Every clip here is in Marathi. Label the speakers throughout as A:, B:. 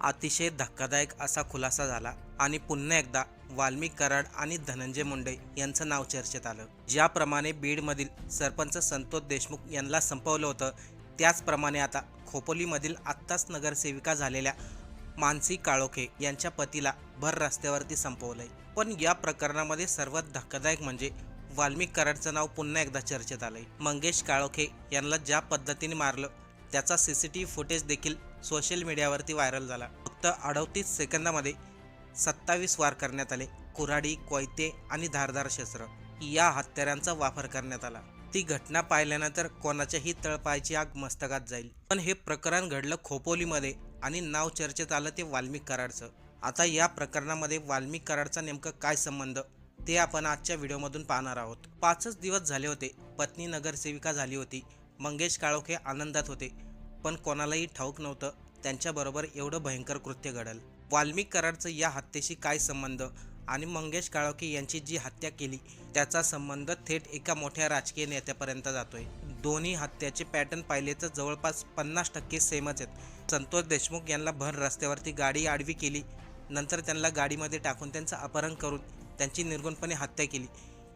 A: अतिशय धक्कादायक असा खुलासा झाला आणि पुन्हा एकदा वाल्मिक कराड आणि धनंजय मुंडे यांचं नाव चर्चेत आलं. ज्याप्रमाणे बीडमधील सरपंच संतोष देशमुख यांना संपवलं होतं त्याचप्रमाणे आता खोपोलीमधील आत्ताच नगरसेविका झालेल्या मानसी काळोखे यांच्या पतीला भर रस्त्यावरती संपवलंय. पण या प्रकरणामध्ये सर्वात धक्कादायक म्हणजे वाल्मिक कराडचं नाव पुन्हा एकदा चर्चेत आलंय. मंगेश काळोखे यांना ज्या पद्धतीने मारलं त्याचा C C T V footage देखील सोशल मीडियावरती व्हायरल झाला. फक्त अडतीस सेकंदामध्ये सत्तावीस वार करण्यात आले. कुऱ्हाडी कोयते आणि धारदार शस्त्र या हत्यारांचा वापर करण्यात आला. ती घटना पाहिल्यानंतर कोणाच्याही तळपायची आग मस्तकात जाईल. पण हे प्रकरण घडलं खोपोलीमध्ये आणि नाव चर्चेत आलं ते वाल्मिक कराडचं. आता या प्रकरणामध्ये वाल्मिक कराडचा नेमकं काय संबंध? ते आपण आजच्या व्हिडिओमधून पाहणार आहोत. पाचच दिवस झाले होते. पत्नी नगरसेविका झाली होती. मंगेश काळोखे आनंदात होते. पण कोणालाही ठाऊक नव्हतं. त्यांच्याबरोबर एवढं भयंकर कृत्य घडल. वाल्मिक कराडचं या हत्येशी काय संबंध? आणि मंगेश काळोखे यांची जी हत्या केली त्याचा संबंध थेट एका मोठ्या राजकीय नेत्यापर्यंत जातोय. दोन्ही हत्याचे पॅटर्न पाहिले तर जवळपास पन्नास टक्के सेमच आहेत. संतोष देशमुख यांना भर रस्त्यावरती गाडी आडवी केली नंतर त्यांना गाडीमध्ये टाकून त्यांचं अपहरण करून त्यांची निर्गुणपणे हत्या केली.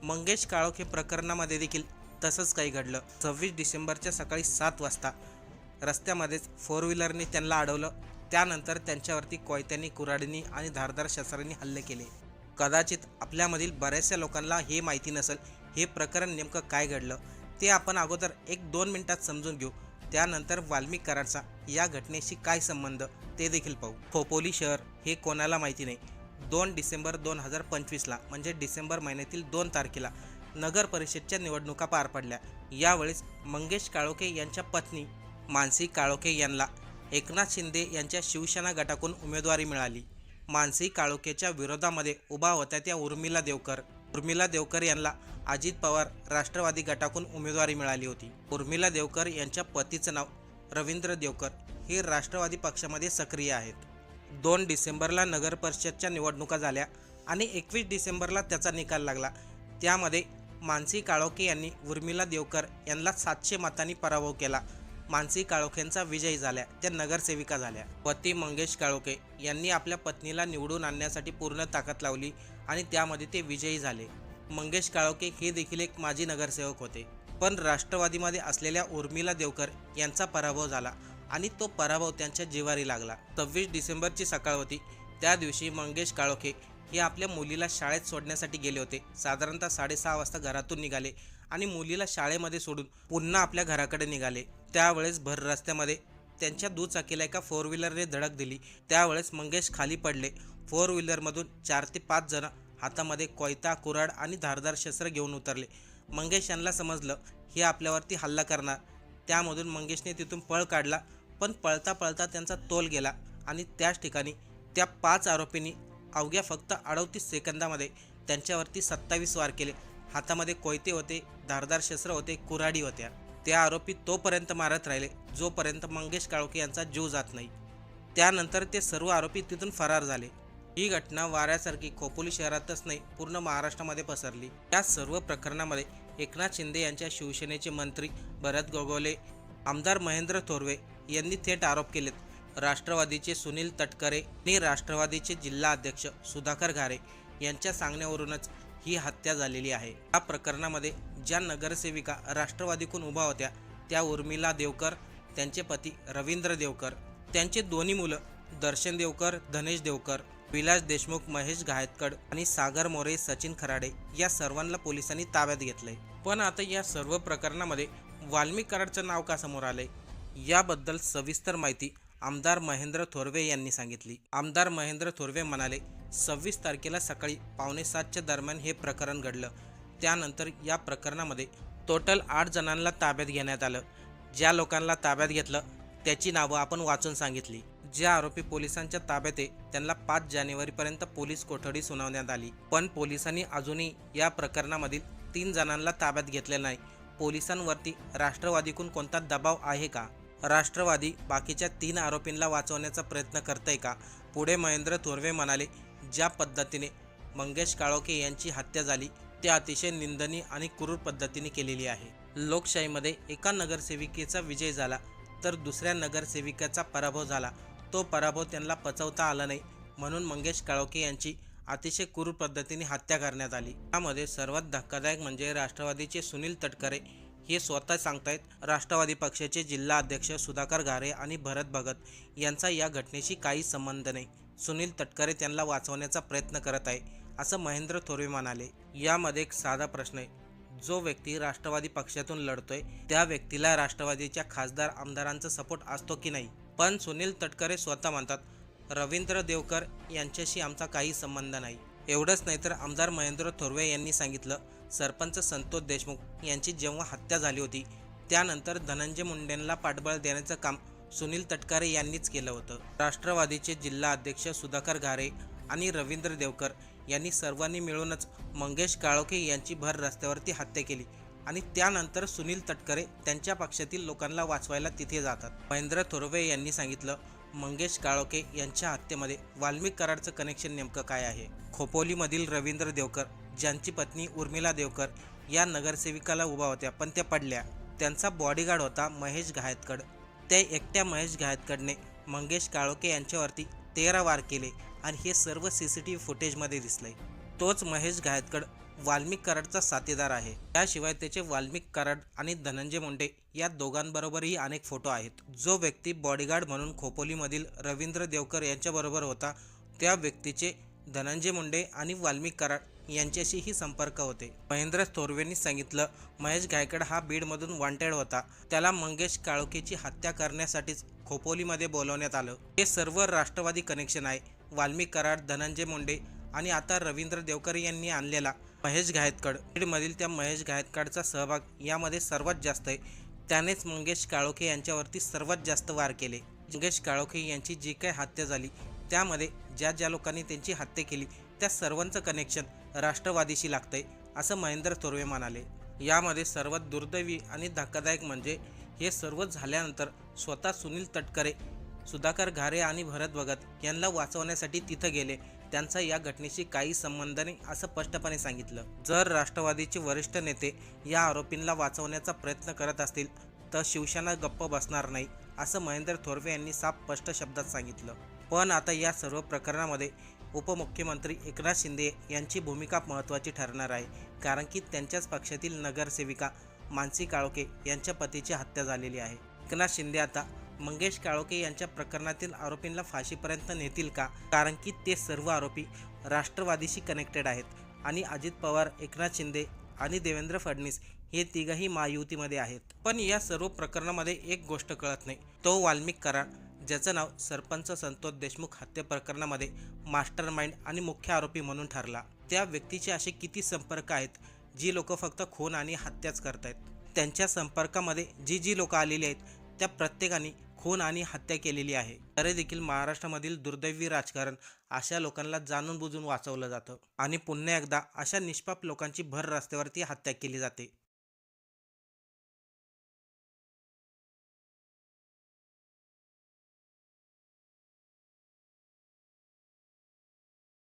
A: मंगेश काळोखे प्रकरणामध्ये देखील तसंच काही घडलं. सव्वीस डिसेंबरच्या सकाळी सात वाजता रस्त्यामध्येच फोर व्हीलरने त्यांना अडवलं. त्यानंतर त्यांच्यावरती कोयत्यांनी कुऱ्हाडींनी आणि धारदार शस्त्रांनी हल्ले केले. कदाचित आपल्यामधील बऱ्याचशा लोकांना हे माहिती नसेल हे प्रकरण नेमकं काय घडलं ते आपण अगोदर एक दोन मिनिटात समजून घेऊ. त्यानंतर वाल्मिक कराडचा या घटनेशी काय संबंध ते देखील पाहू. खोपोली शहर हे कोणाला माहिती नाही. दोन डिसेंबर दोन हजार पंचवीसला म्हणजे डिसेंबर महिन्यातील दोन तारखेला नगर परिषदच्या निवडणुका पार पडल्या. यावेळेस मंगेश काळोखे यांच्या पत्नी मानसी काळोखे यांना एकनाथ शिंदे यांच्या शिवसेना गटाकडून उमेदवारी मिळाली. मानसी काळोखेच्या विरोधामध्ये उभा होत्या त्या उर्मिला देवकर. उर्मिला देवकर यांना अजित पवार राष्ट्रवादी गटाकडून उमेदवारी मिळाली होती. उर्मिला देवकर यांच्या पतीचं नाव रवींद्र देवकर हे राष्ट्रवादी पक्षामध्ये सक्रिय आहेत. दोन डिसेंबरला नगर परिषदच्या निवडणुका झाल्या आणि एकवीस डिसेंबरला त्याचा निकाल लागला. त्यामध्ये मानसी काळोखे यांनी उर्मिला देवकर यांना सातशे मतांनी पराभव केला. मानसी काळोखेंचा विजयी झाल्या त्या नगरसेविका झाल्या. पती मंगेश काळोखे यांनी आपल्या पत्नीला निवडून आणण्यासाठी पूर्ण ताकद लावली आणि त्यामध्ये ते विजयी झाले. मंगेश काळोखे हे देखील एक माजी नगरसेवक होते. पण राष्ट्रवादीमध्ये असलेल्या उर्मिला देवकर यांचा पराभव झाला आणि तो पराभव त्यांच्या जिवारी लागला. सव्वीस डिसेंबरची सकाळ होती. त्या दिवशी मंगेश काळोखे हे आपल्या मुलीला शाळेत सोडण्यासाठी गेले होते. साधारणतः साडेसहा वाजता घरातून निघाले आणि मुलीला शाळेमध्ये सोडून पुन्हा आपल्या घराकडे निघाले. त्यावेळेस भर रस्त्यामध्ये त्यांच्या दुचाकीला एका फोर व्हीलरने धडक दिली. त्यावेळेस मंगेश खाली पडले. फोर व्हीलरमधून चार ते पाच जण हातामध्ये कोयता कुऱ्हाड आणि धारदार शस्त्र घेऊन उतरले. मंगेश यांना समजलं हे आपल्यावरती हल्ला करणार. त्यामधून मंगेशने तिथून पळ काढला पण पळता पळता त्यांचा तोल गेला आणि त्याच ठिकाणी त्या पाच आरोपींनी अवघ्या फक्त अडतीस सेकंदामध्ये त्यांच्यावरती सत्तावीस वार केले. हातामध्ये कोयते होते धारदार शस्त्र होते कुऱ्हाडी होत्या. त्या आरोपी तोपर्यंत मारत राहिले जोपर्यंत मंगेश काळोखे यांचा जीव जात नाही. त्यानंतर ते सर्व आरोपी तिथून फरार झाले. ही घटना वाऱ्यासारखी खोपोली शहरातच नाही पूर्ण महाराष्ट्रामध्ये पसरली. या सर्व प्रकरणामध्ये एकनाथ शिंदे यांच्या शिवसेनेचे मंत्री भरत गोगोले आमदार महेंद्र थोरवे यांनी थेट आरोप केलेत. राष्ट्रवादीचे सुनील तटकरे आणि राष्ट्रवादीचे जिल्हा अध्यक्ष सुधाकर घारे यांच्या सांगण्यावरूनच ही हत्या झालेली आहे. या प्रकरणामध्ये ज्या नगरसेविका राष्ट्रवादीकडून उभा होत्या त्या उर्मिला देवकर त्यांचे पती रवींद्र देवकर त्यांचे दोन्ही मुलं दर्शन देवकर धनेश देवकर विलास देशमुख महेश घायतकड आणि सागर मोरे सचिन खराडे या सर्वांना पोलिसांनी ताब्यात घेतलंय. पण आता या सर्व प्रकरणामध्ये वाल्मिक कराडचं नाव का समोर आलंय? याबद्दल सविस्तर माहिती आमदार महेंद्र थोरवे यांनी सांगितली. आमदार महेंद्र थोरवे म्हणाले सव्वीस तारखेला सकाळी पावणे सातच्या दरम्यान हे प्रकरण घडलं. त्यानंतर या प्रकरणामध्ये टोटल आठ जणांना ताब्यात घेण्यात आलं. ज्या लोकांना ताब्यात घेतलं त्याची नावं आपण वाचून सांगितली. ज्या आरोपी पोलिसांच्या ताब्यात आहे त्यांना पाच जानेवारीपर्यंत पोलीस कोठडी सुनावण्यात आली. पण पोलिसांनी अजूनही या प्रकरणामधील तीन जणांना ताब्यात घेतले नाही. पोलिसांवरती राष्ट्रवादीकडून कोणता दबाव आहे का? राष्ट्रवादी बाकीच्या तीन आरोपींना वाचवण्याचा प्रयत्न करतंय का? पुढे महेंद्र थोरवे म्हणाले ज्या पद्धतीने मंगेश काळोखे यांची हत्या झाली ते अतिशय निंदनीय आणि क्रूर पद्धतीने केलेली आहे. लोकशाहीमध्ये एका नगरसेविकेचा विजय झाला तर दुसऱ्या नगरसेविकेचा पराभव झाला. तो पराभव त्यांना पचवता आला नाही म्हणून मंगेश काळोखे यांची अतिशय क्रूर पद्धतीने हत्या करण्यात आली. त्यामध्ये सर्वात धक्कादायक म्हणजे राष्ट्रवादीचे सुनील तटकरे हे स्वतः सांगतायत राष्ट्रवादी पक्षाचे जिल्हा अध्यक्ष सुधाकर घारे आणि भरत भगत यांचा या घटनेशी काही संबंध नाही. सुनील तटकरे त्यांना वाचवण्याचा प्रयत्न करत आहे असं महेंद्र थोरवे म्हणाले. यामध्ये एक साधा प्रश्न आहे. जो व्यक्ती राष्ट्रवादी पक्षातून लढतोय त्या व्यक्तीला राष्ट्रवादीच्या खासदार आमदारांचा सपोर्ट असतो की नाही? पण सुनील तटकरे स्वतः म्हणतात रवींद्र देवकर यांच्याशी आमचा काही संबंध नाही. एवढंच नाही तर आमदार महेंद्र थोरवे यांनी सांगितलं सरपंच संतोष देशमुख यांची जेव्हा हत्या झाली होती त्यानंतर धनंजय मुंडेंना पाठबळ देण्याचं काम सुनील तटकरे यांनीच केलं होतं. राष्ट्रवादीचे जिल्हा अध्यक्ष सुधाकर घारे आणि रवींद्र देवकर यांनी सर्वांनी मिळूनच मंगेश काळोखे यांची भर रस्त्यावरती हत्या केली आणि त्यानंतर सुनील तटकरे त्यांच्या पक्षातील लोकांना वाचवायला तिथे जातात. महेंद्र थोरवे यांनी सांगितलं मंगेश काळोखे यांच्या हत्येमध्ये वाल्मिक कराडचं कनेक्शन नेमकं काय आहे? खोपोलीमधील रवींद्र देवकर ज्यांची पत्नी उर्मिला देवकर या नगरसेविकाला उभा होत्या पण त्या पडल्या. त्यांचा बॉडीगार्ड होता महेश गायतकड त्या एकट्या महेश गायतकडने मंगेश काळोके यांच्यावरती तेरा वार केले आणि हे सर्व सी सी टी व्ही फुटेजमध्ये दिसलंय. तोच महेश गायतकड वाल्मिक कराडचा साथीदार आहे. त्याशिवाय त्याचे वाल्मिक कराड आणि धनंजय मुंडे या दोघांबरोबरही अनेक फोटो आहेत. जो व्यक्ती बॉडीगार्ड म्हणून खोपोलीमधील रवींद्र देवकर यांच्याबरोबर होता त्या व्यक्तीचे धनंजय मुंडे आणि वाल्मिक कराड यांच्याशीही संपर्क होते. महेंद्र थोरवेंनी सांगितलं महेश गायकड हा बीडमधून वॉन्टेड होता. त्याला मंगेश काळोखेची हत्या करण्यासाठीच खोपोलीमध्ये बोलवण्यात आलं. हे सर्व राष्ट्रवादी कनेक्शन आहे. वाल्मिक कराड धनंजय मुंडे आणि आता रवींद्र देवकर यांनी आणलेला महेश गायतकड बीडमधील त्या महेश गायतकडचा सहभाग यामध्ये सर्वात जास्त आहे. त्यानेच मंगेश काळोखे यांच्यावरती सर्वात जास्त वार केले. मंगेश काळोखे यांची जी काय हत्या झाली त्यामध्ये ज्या ज्या लोकांनी त्यांची हत्या केली त्या सर्वांचं कनेक्शन राष्ट्रवादीशी लागतंय असं महेंद्र थोरवे म्हणाले. यामध्ये सर्वात दुर्दैवी आणि धक्कादायक म्हणजे हे सर्व झाल्यानंतर स्वतः सुनील तटकरे सुधाकर घारे आणि भरत भगत यांना वाचवण्यासाठी तिथं गेले. त्यांचा या घटनेशी काही संबंध नाही असं स्पष्टपणे सांगितलं. जर राष्ट्रवादीचे वरिष्ठ नेते या आरोपींना वाचवण्याचा प्रयत्न करत असतील तर शिवसेना गप्प बसणार नाही असं महेंद्र थोरवे यांनी साफ स्पष्ट शब्दात सांगितलं. पण आता या सर्व प्रकरणामध्ये उपमुख्यमंत्री एकनाथ शिंदे यांची भूमिका महत्त्वाची ठरणार आहे. कारण की त्यांच्याच पक्षातील नगरसेविका मानसी काळोके यांच्या पतीची हत्या झालेली आहे. एकनाथ शिंदे आता मंगेश काळोके यांच्या प्रकरणातील आरोपींना फाशीपर्यंत नेतील का? कारण की ते सर्व आरोपी राष्ट्रवादीशी कनेक्टेड आहेत आणि अजित पवार एकनाथ शिंदे आणि देवेंद्र फडणवीस हे तिघही महायुतीमध्ये आहेत. पण या सर्व प्रकरणामध्ये एक गोष्ट कळत नाही. तो वाल्मिक कराड ज्याचं नाव सरपंच संतोष देशमुख हत्या प्रकरणामध्ये मास्टर माइंड आणि मुख्य आरोपी म्हणून ठरला. त्या व्यक्तीचे असे किती संपर्क आहेत जी लोक फक्त खून आणि हत्याच करतायत? त्यांच्या संपर्कामध्ये जी जी लोक आलेली आहेत त्या प्रत्येकाने खून आणि हत्या केलेली आहे. तरी देखील महाराष्ट्रामधील दुर्दैवी राजकारण अशा लोकांना जाणून बुजून वाचवलं जातं. आणि पुन्हा एकदा अशा निष्पाप लोकांची भर रस्त्यावरती हत्या केली जाते.